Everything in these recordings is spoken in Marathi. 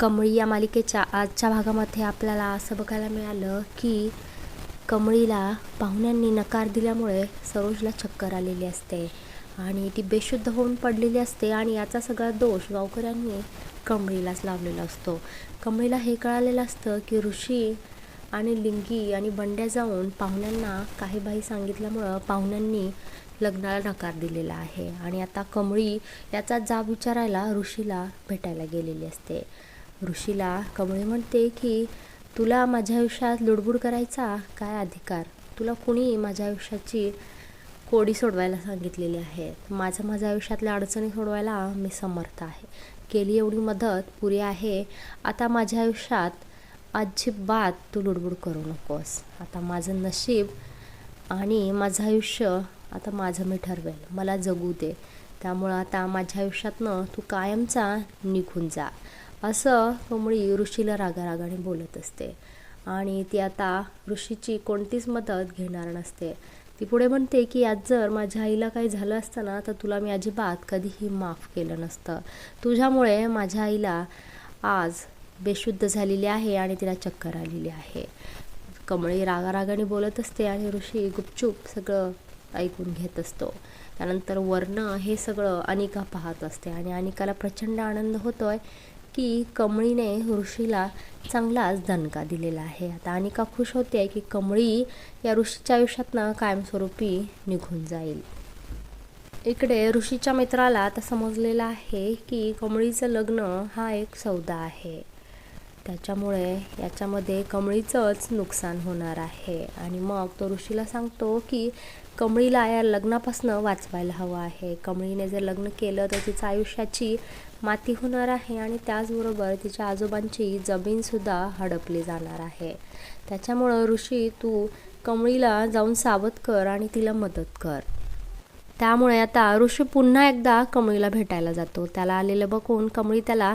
कमळी या मालिकेच्या आजच्या भागामध्ये आपल्याला असं बघायला मिळालं की कमळीला पाहुण्यांनी नकार दिल्यामुळे सरोजला चक्कर आलेली असते आणि ती बेशुद्ध होऊन पडलेली असते आणि याचा सगळा दोष गावकऱ्यांनी कमळीलाच लावलेला असतो. कमळीला हे कळालेलं असतं की ऋषी आणि लिंगी आणि बंड्या जाऊन पाहुण्यांना काही बाई सांगितल्यामुळं पाहुण्यांनी लग्नाला नकार दिलेला आहे. आणि आता कमळी याचा जाब विचारायला ऋषीला भेटायला गेलेली असते. ऋषीला कमळी म्हणते की तुला माझ्या आयुष्यात लुडबुड करायचा काय अधिकार? तुला कुणी माझ्या आयुष्याची कोडी सोडवायला सांगितलेली आहे? माझं माझ्या आयुष्यातल्या अडचणी सोडवायला मी समर्थ आहे. केली एवढी मदत पुरी आहे. आता माझ्या आयुष्यात अजिबात तू लुडबुड करू नकोस. आता माझं नशीब आणि माझं आयुष्य आता माझं मी ठरवेल. मला जगू दे. त्यामुळं आता माझ्या आयुष्यातनं तू कायमचा निघून जा. असं कमळी ऋषीला रागारागाने बोलत असते. आणि ती आता ऋषीची कोणतीच मदत घेणार नसते. ती पुढे म्हणते की आज जर माझ्या आईला काही झालं असतं ना तर तुला मी अजिबात कधीही माफ केलं नसतं. तुझ्यामुळे माझ्या आईला आज बेशुद्ध झालेली आहे आणि तिला चक्कर आलेली आहे. कमळी रागारागाने बोलत असते आणि ऋषी गुपचूप सगळं ऐकून घेत असतो. त्यानंतर वर्ण हे सगळं अनिका पाहत असते आणि अनिकाला प्रचंड आनंद होतोय की कमळीने ऋषीला चांगलाच दणका दिलेला आहे. आता अनिका खुश होते की कमळी या ऋषीच्या आयुष्यातनं कायमस्वरूपी निघून जाईल. इकडे ऋषीच्या मित्राला आता समजलेलं आहे की कमळीचं लग्न हा एक सौदा आहे. त्याच्यामुळे याच्यामध्ये कमळीचंच नुकसान होणार आहे. आणि मग तो ऋषीला सांगतो की कमळीला या लग्नापासून वाचवायला हवं आहे. कमळीने जर लग्न केलं तर तिचं आयुष्याची माती होणार आहे आणि त्याचबरोबर तिच्या आजोबांची जमीनसुद्धा हडपली जाणार आहे. त्याच्यामुळं ऋषी तू कमळीला जाऊन सावध कर आणि तिला मदत कर. त्यामुळे आता ऋषी पुन्हा एकदा कमळीला भेटायला जातो. त्याला आलेलं बघून कमळी त्याला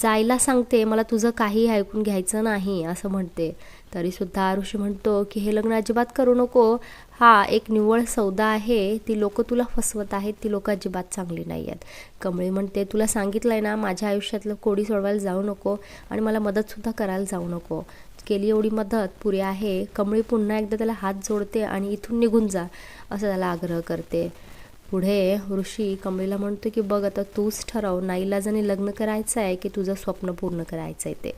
जायला सांगते मला तुझं काही ऐकून घ्यायचं नाही असं म्हणते. तरीसुद्धा ऋषी म्हणतो की हे लग्न अजिबात करू नको. हा एक निव्वळ सौदा आहे. ती लोक तुला फसवत आहेत. ती लोक अजिबात चांगली नाही आहेत. कमळी म्हणते तुला सांगितलं आहे ना माझ्या आयुष्यातलं कोडी सोडवायला जाऊ नको आणि मला मदतसुद्धा करायला जाऊ नको. केली एवढी मदत पुरी आहे. कमळी पुन्हा एकदा त्याला हात जोडते आणि इथून निघून जा असं त्याला आग्रह करते. पुढे ऋषी कमळीला म्हणतो की बघ आता तूच ठरव. नाईलाजाने लग्न करायचं आहे की तुझं स्वप्न पूर्ण करायचं आहे ते?